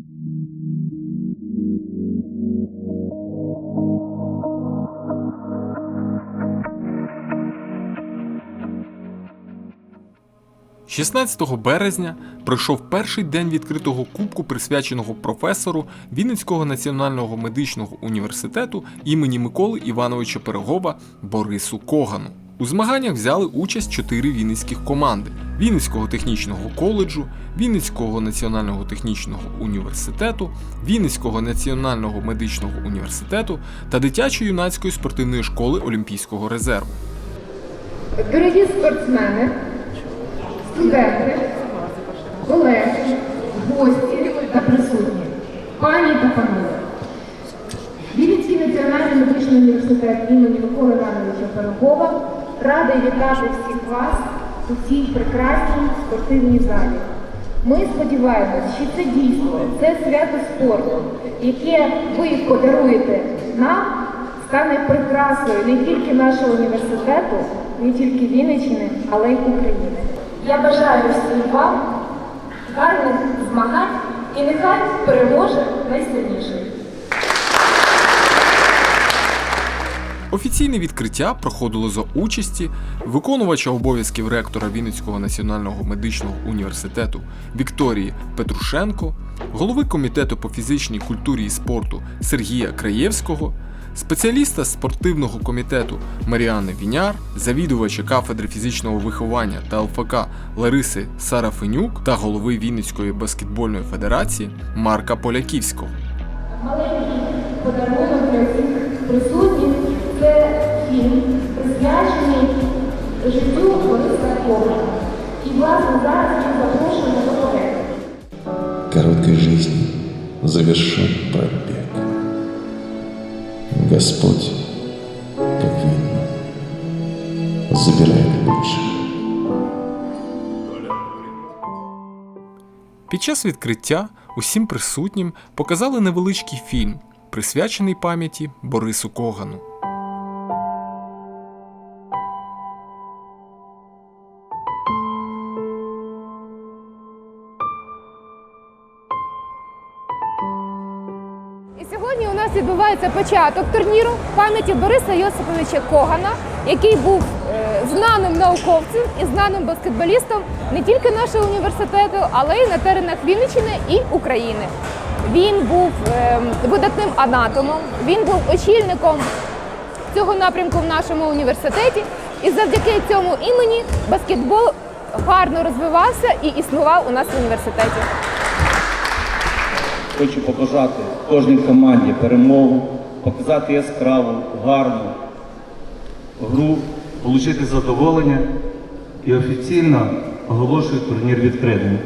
– 16 березня пройшов перший день відкритого кубку, присвяченого професору Вінницького національного медичного університету імені Миколи Івановича Пирогова Борису Когану. У змаганнях взяли участь чотири вінницьких команди: Вінницького технічного коледжу, Вінницького національного технічного університету, Вінницького національного медичного університету та дитячо-юнацької спортивної школи Олімпійського резерву. Дорогі спортсмени, студенти, колеги, гості та присутні, пані та панове. Вінницький національний медичний університет імені Миколи Івановича Пирогова радий вітати всіх вас у цій прекрасній спортивній залі. Ми сподіваємось, що це дійство, це свято спорту, яке ви подаруєте нам, стане прикрасою не тільки нашого університету, не тільки Вінниччини, але й України. Я бажаю всім вам гарних змагань і нехай переможе найсильніший. Офіційне відкриття проходило за участі виконувача обов'язків ректора Вінницького національного медичного університету Вікторії Петрушенко, голови комітету по фізичній культурі і спорту Сергія Краєвського, спеціаліста спортивного комітету Маріани Віняр, завідувача кафедри фізичного виховання та ЛФК Лариси Сарафенюк та голови Вінницької баскетбольної федерації Марка Поляківського. Маленький подарунок для всіх присутніх фільм, присвячений життю Бориса Кована. І, власне, зараз ми запрошуємо до проекту. короткой жизни завершен пробег. Господь, как видно, забирает лучшее. Під час відкриття усім присутнім показали невеличкий фільм, присвячений пам'яті Борису Когану. Нас відбувається початок турніру пам'яті Бориса Йосиповича Когана, який був е, знаним науковцем і знаним баскетболістом не тільки нашого університету, але й на теренах Вінниччини і України. Він був е, видатним анатомом, він був очільником цього напрямку в нашому університеті, і завдяки цьому імені баскетбол гарно розвивався і існував у нас в університеті. Хочу побажати кожній команді перемогу, показати яскраву, гарну гру, отримати задоволення і офіційно оголошую турнір відкритим.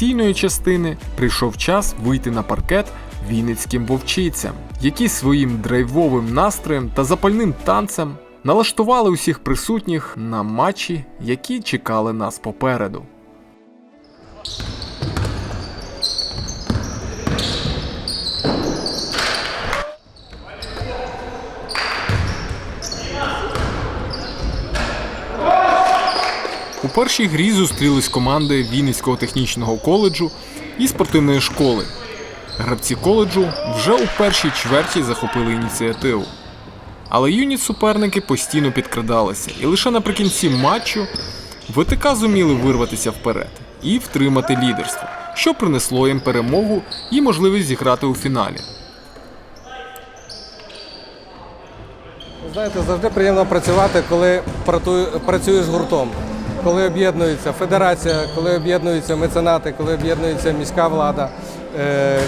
Після офіційної частини прийшов час вийти на паркет вінницьким вовчицям, які своїм драйвовим настроєм та запальним танцем налаштували усіх присутніх на матчі, які чекали нас попереду. Першій грі зустрілись команди Вінницького технічного коледжу і спортивної школи. Гравці коледжу вже у першій чверті захопили ініціативу. Але юні суперники постійно підкрадалися, і лише наприкінці матчу ВТК зуміли вирватися вперед і втримати лідерство, що принесло їм перемогу і можливість зіграти у фіналі. Знаєте, завжди приємно працювати, коли працюєш гуртом, коли об'єднується федерація, коли об'єднуються меценати, коли об'єднується міська влада, е,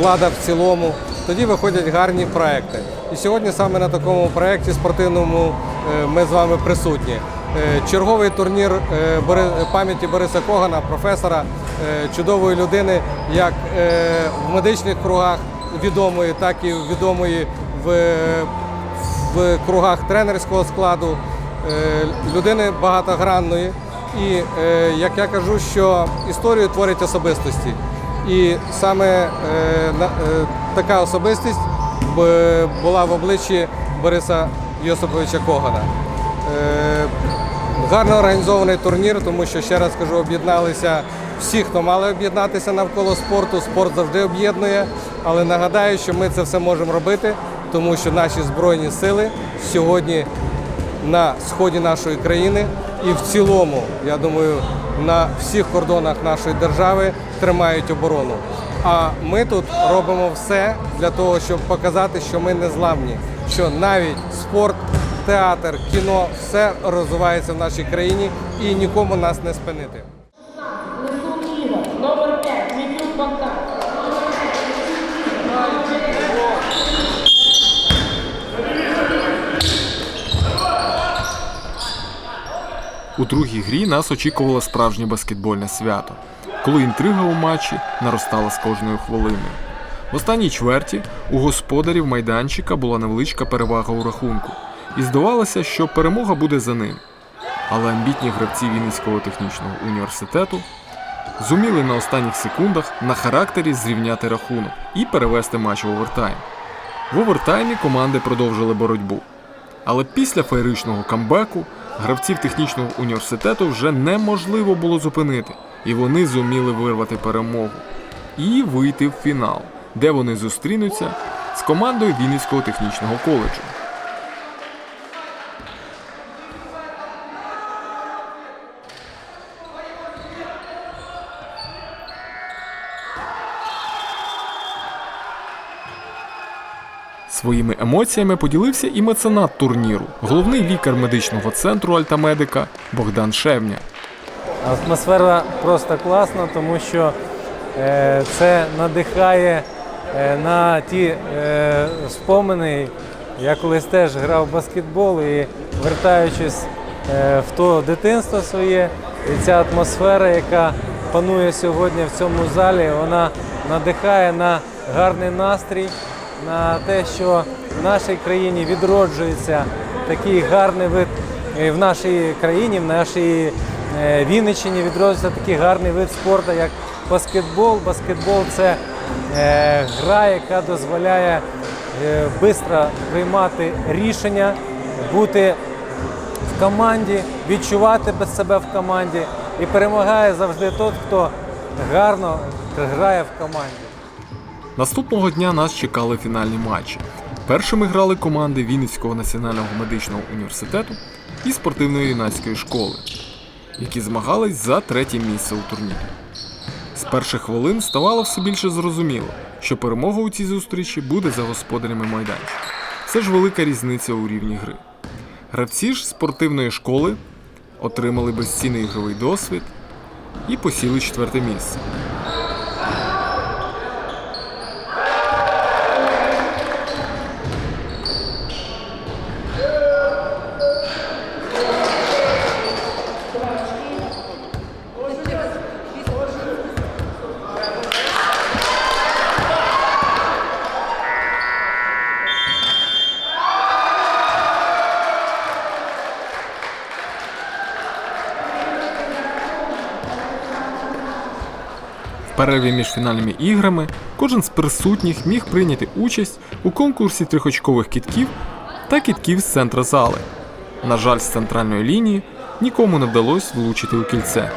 влада в цілому. Тоді виходять гарні проекти. І сьогодні саме на такому проєкті спортивному е, ми з вами присутні. Е, Черговий турнір пам'яті Бориса Когана, професора, чудової людини, як в медичних кругах відомої, так і відомої в в кругах тренерського складу, людини багатогранної. І е, як я кажу, що історію творять особистості. І саме е, е, така особистість була в обличчі Бориса Йосиповича Когана. Е, Гарно організований турнір, тому що ще раз кажу, об'єдналися всі, хто мали об'єднатися навколо спорту. Спорт завжди об'єднує. Але нагадаю, що ми це все можемо робити, тому що наші збройні сили сьогодні на сході нашої країни і в цілому, я думаю, на всіх кордонах нашої держави тримають оборону. А ми тут робимо все для того, щоб показати, що ми не зламні, що навіть спорт, театр, кіно все розвивається в нашій країні і нікому нас не спинити. У другій грі нас очікувало справжнє баскетбольне свято, коли інтрига у матчі наростала з кожною хвилиною. В останній чверті у господарів майданчика була невеличка перевага у рахунку, і здавалося, що перемога буде за ним. Але амбітні гравці Вінницького технічного університету зуміли на останніх секундах на характері зрівняти рахунок і перевести матч в овертайм. В овертаймі команди продовжили боротьбу. Але після феєричного камбеку гравців технічного університету вже неможливо було зупинити, і вони зуміли вирвати перемогу і вийти в фінал, де вони зустрінуться з командою Вінницького технічного коледжу. Своїми емоціями поділився і меценат турніру, головний лікар медичного центру Альтамедика Богдан Шевня. Атмосфера просто класна, тому що е, це надихає е, на ті е, спомини. Я колись теж грав в баскетбол і вертаючись в то дитинство своє, і ця атмосфера, яка панує сьогодні в цьому залі, вона надихає на гарний настрій, на те, що в нашій країні відроджується такий гарний вид в нашій країні, в нашій е, Вінниччині відроджується такий гарний вид спорту, як баскетбол. Баскетбол це е, гра, яка дозволяє швидко приймати рішення, бути в команді, відчувати без себе в команді. І перемагає завжди той, хто гарно грає в команді. Наступного дня нас чекали фінальні матчі. Першими грали команди Вінницького національного медичного університету і спортивної юнацької школи, які змагались за третє місце у турнірі. З перших хвилин ставало все більше зрозуміло, що перемога у цій зустрічі буде за господарями майданчика. Це ж велика різниця у рівні гри. Гравці ж спортивної школи отримали безцінний ігровий досвід і посіли четверте місце. Перерві між фінальними іграми кожен з присутніх міг прийняти участь у конкурсі трьохочкових кітків та кітків з центра зали. На жаль, з центральної лінії нікому не вдалося влучити у кільце.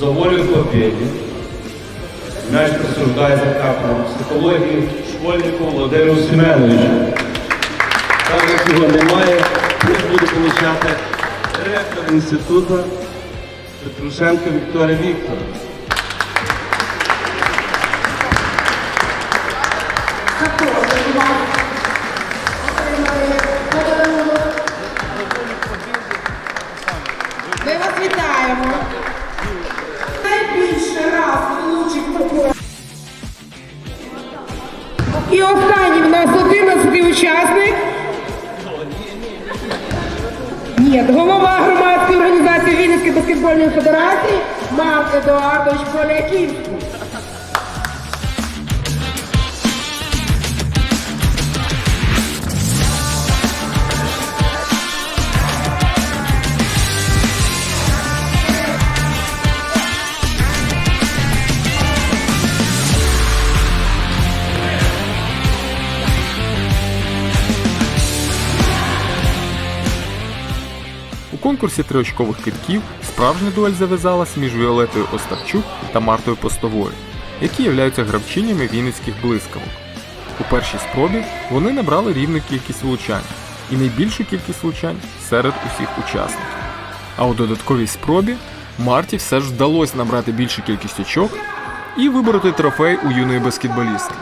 За волю побєді, м'яч присуждає за психології школьнику Володимиру Семеновичу. Так як його немає, він буде получати директор інституту Петрушенко Вікторія Вікторовна. І останній в нас 11 учасник. Ні, голова громадської організації Вінницької баскетбольної федерації Марк Едуардович Поляківський. Конкурсі триочкових китків справжня дуель зав'язалась між Віолетою Остапчук та Мартою Постовою, які являються гравчинями вінницьких блискавок. У першій спробі вони набрали рівну кількість влучань і найбільшу кількість влучань серед усіх учасників. А у додатковій спробі Марті все ж вдалося набрати більшу кількість очок і вибороти трофей у юної баскетболістки.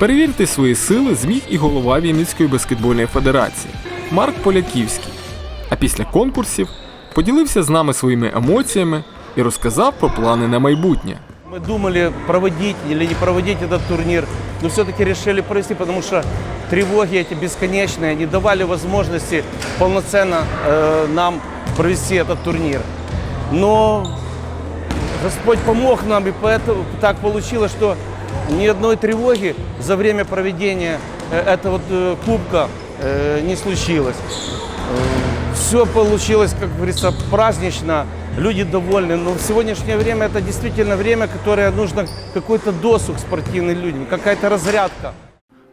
Перевірити свої сили зміг і голова Вінницької баскетбольної федерації Марк Поляківський. А після конкурсів поділився з нами своїми емоціями і розказав про плани на майбутнє. Мы думали, проводить или не проводить этот турнир, но все-таки решили провести, потому что тревоги эти бесконечные не давали возможности полноценно э, нам провести этот турнир. Но Господь помог нам, и поэтому так получилось, что ни одной тревоги за время проведения э, этого э, кубка э, не случилось. Все получилось, как говорится, празднично, люди довольны. Но в сегодняшнее время это действительно время, которое нужно какой-то досуг спортивным людям, какая-то разрядка.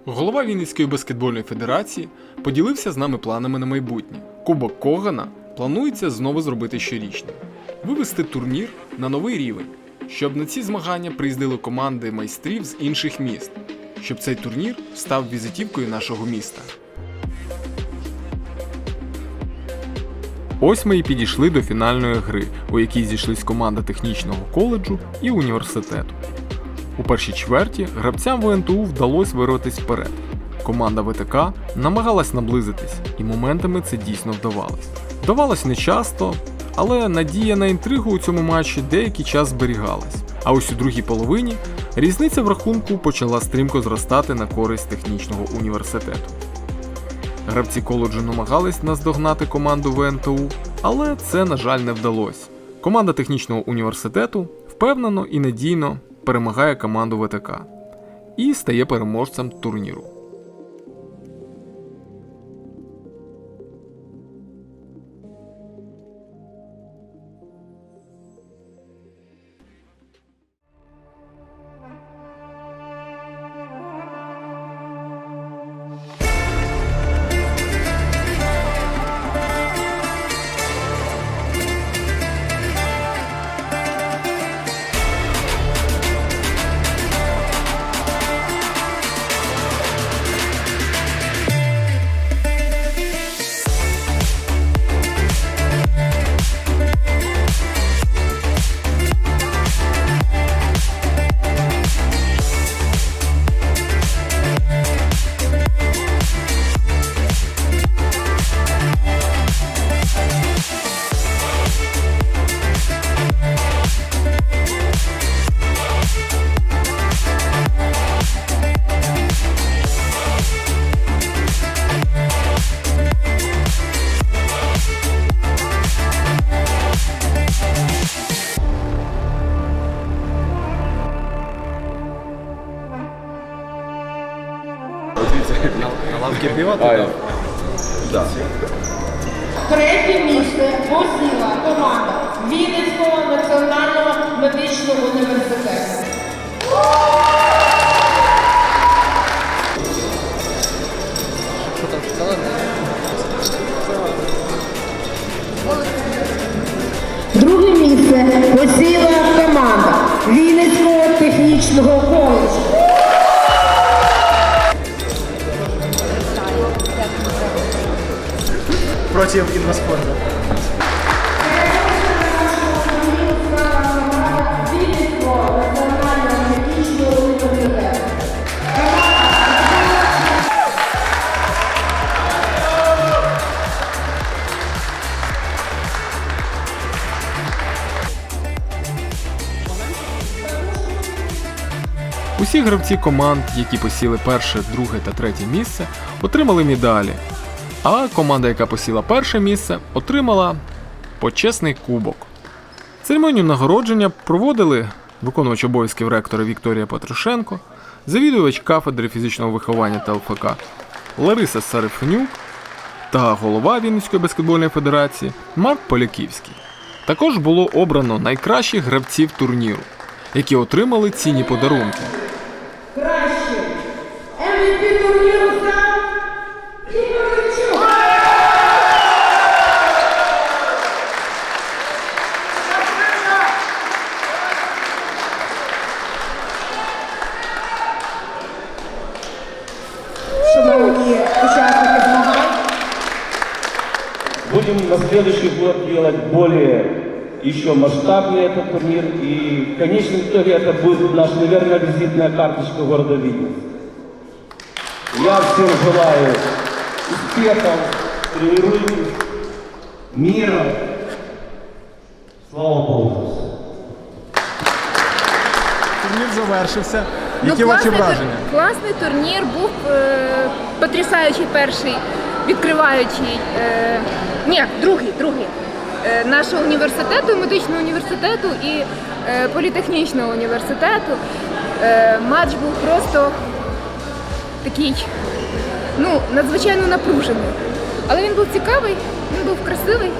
Голова Вінницької баскетбольної федерації поділився з нами планами на майбутнє. Кубок Когана планується знову зробити щорічним, вивести турнір на новий рівень, щоб на ці змагання приїздили команди майстрів з інших міст, щоб цей турнір став візитівкою нашого міста. Ось ми і підійшли до фінальної гри, у якій зійшлись команда технічного коледжу і університету. У першій чверті гравцям ВНТУ вдалося вирватися вперед. Команда ВТК намагалась наблизитись, і моментами це дійсно вдавалось. Вдавалось не часто, але надія на інтригу у цьому матчі деякий час зберігалась. А ось у другій половині різниця в рахунку почала стрімко зростати на користь технічного університету. Гравці коледжу намагались наздогнати команду ВНТУ, але це, на жаль, не вдалося. Команда технічного університету впевнено і надійно перемагає команду ВТК і стає переможцем турніру. Третє місце посіла команда Вінницького національного медичного університету. Друге місце посіла команда Вінницького технічного коледжу. Против инваспорта. Усі гравці команд, які посіли перше, друге та третє місце, отримали медалі. А команда, яка посіла перше місце, отримала почесний кубок. Церемонію нагородження проводили виконувач обов'язків ректора Вікторія Петрушенко, завідувач кафедри фізичного виховання та ЛФК Лариса Сарифнюк та голова Вінницької баскетбольної федерації Марк Поляківський. Також було обрано найкращих гравців турніру, які отримали цінні подарунки. Краще. MVP турніру на следующий год делать более еще масштабнее этот турнир. И в конечном итоге это будет наша, наверное, визитная карточка города Винницы. Я всем желаю успехов, тренируйтесь, мира. Слава Богу. Турнір завершився. Ну, Які ваші класний тур- враження? Класний турнір був е, потрясаючий перший, відкриваючий. Е, ні, другий, другий. Е, нашого університету, медичного університету і е, політехнічного університету. Е, матч був просто такий, ну, надзвичайно напружений. Але він був цікавий, він був красивий.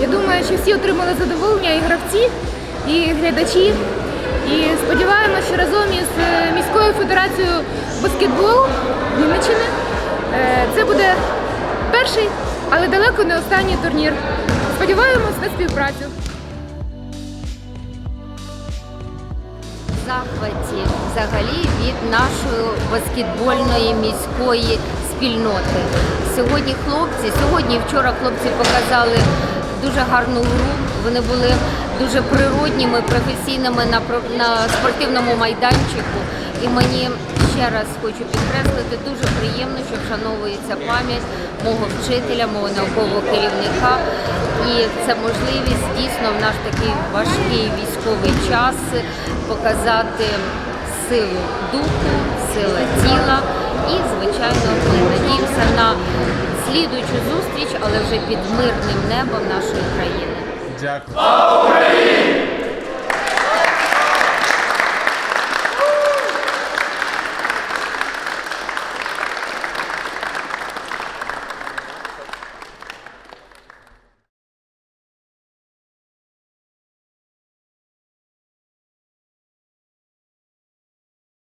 Я думаю, що всі отримали задоволення і гравці, і глядачі. І сподіваємося, що разом із е, міською федерацією баскетболу Вінниччини е, це буде перший, але далеко не останній турнір. Сподіваємось на співпрацю. захваті взагалі від нашої баскетбольної міської спільноти. Сьогодні хлопці, сьогодні і вчора хлопці показали дуже гарну гру. Вони були дуже природніми, професійними на, на спортивному майданчику. І мені ще раз хочу підкреслити, дуже приємно, що вшановується пам'ять мого вчителя, мого наукового керівника. І це можливість дійсно в наш такий важкий військовий час показати силу духу, сила тіла. І, звичайно, ми надіємося на слідуючу зустріч, але вже під мирним небом нашої країни. Дякую.